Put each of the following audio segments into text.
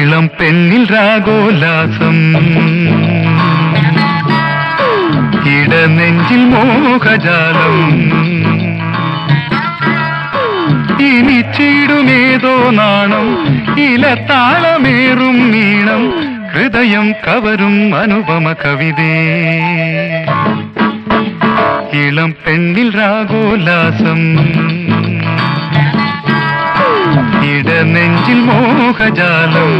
ഇളം പെണ്ണിൽ രാഗോല്ലാസം. ഇടനെഞ്ചിൽ മോഹജാലം. ഇനി ചീടുമേതോ നാണം ഇലത്താളമേറും നീണം ഹൃദയം കവരും അനുപമ കവിതേ. ഇളം പെണ്ണിൽ രാഗോല്ലാസം. ഇടനെഞ്ചിൽ മോഹജാലം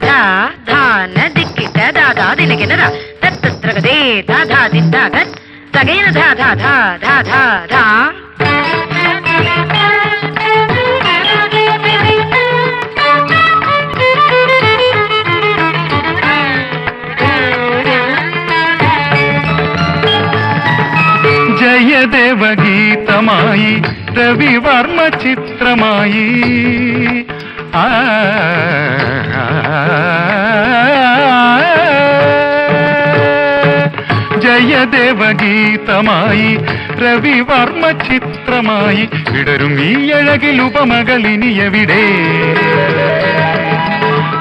ധാ, ധാ, ധാ, ധാ, ധാ, ധാ, ധാ, ധാ, ധാ, ധാ, ജയദേവഗീതമായി രവിവർമ്മ ചിത്രമായി. ആ, ജയദേവഗീതമായി രവിവർമ്മ ചിത്രമായി. വിടരും ഈ അഴകിൽ ഉപമകളിനിയവിടെ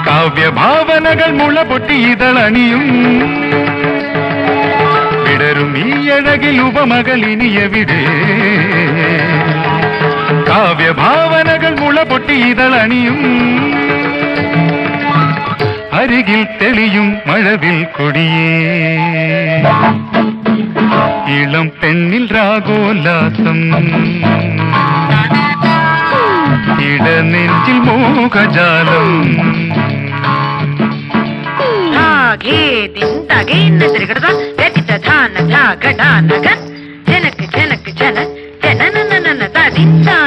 കാവ്യഭാവനകൾ മുള പൊട്ടി ഇതളണിയും. വിടരും ഈ അഴകിൽ ഉപമകൾ ഇനിയവിടെ കാവ്യഭാവനകൾ മുള പൊട്ടി ഇതളണിയും അരികിൽ തെളിയും മഴവിൽ കൊടിയേ ഇളം പെണ്ണിൽ രാഗോല്ലാസം ഇടനെഞ്ചിൽ മോഹജാലം ധാ, ഘേ, ദിൻ, தான தா கடா நகர். எனக்கு எனக்கு ஜன ஜன தாதி தா.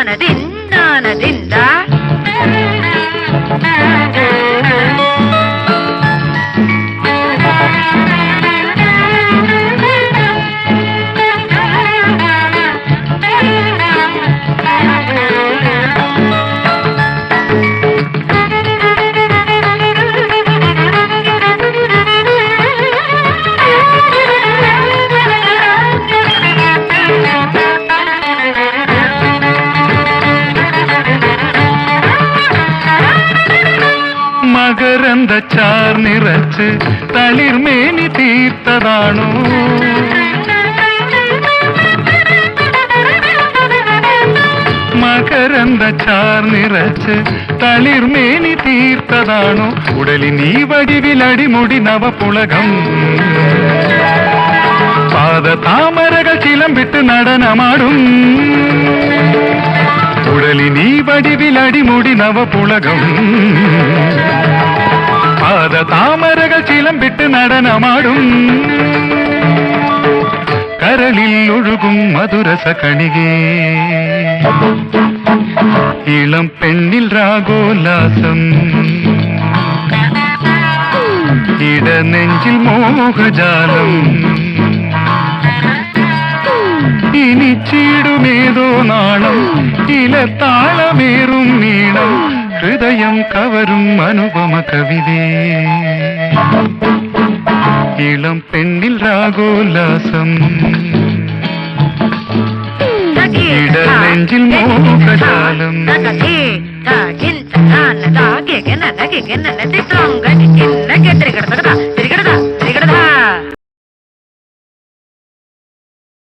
മകരന്ത ചാർ നിറച്ച് തളിർമേനി തീർത്തതാണോ മകരന്ത ചാർ നിറച്ച് തളിർമേനി തീർത്തതാണോ ഉടലിനീ വടിവിലടിമുടി നവപുളകം പാദ താമരകൾ ചിലമ്പിട്ട് നടനമാടും ഉടലിനീ വടിവിലടിമുടി നവപുളകം പാദ താമരകൾ ചിലമ്പിട്ട് നടനമാടും. കരളിൽ ഒഴുകും മധുരസ കണികേ. ഇളം പെണ്ണിൽ രാഗോല്ലാസം. ഇടനെഞ്ചിൽ മോഹജാലം. ഇനി ചീടുമേതോ നാളം ഇലത്താളമേറും നീളം. ഹൃദയം കവരും അനുപമ കവിതേ ഇളം പെണ്ണിൽ രാഗോല്ലാസം തകേ, ഇടനെഞ്ചിൽ ധാ, മോഹജാലം.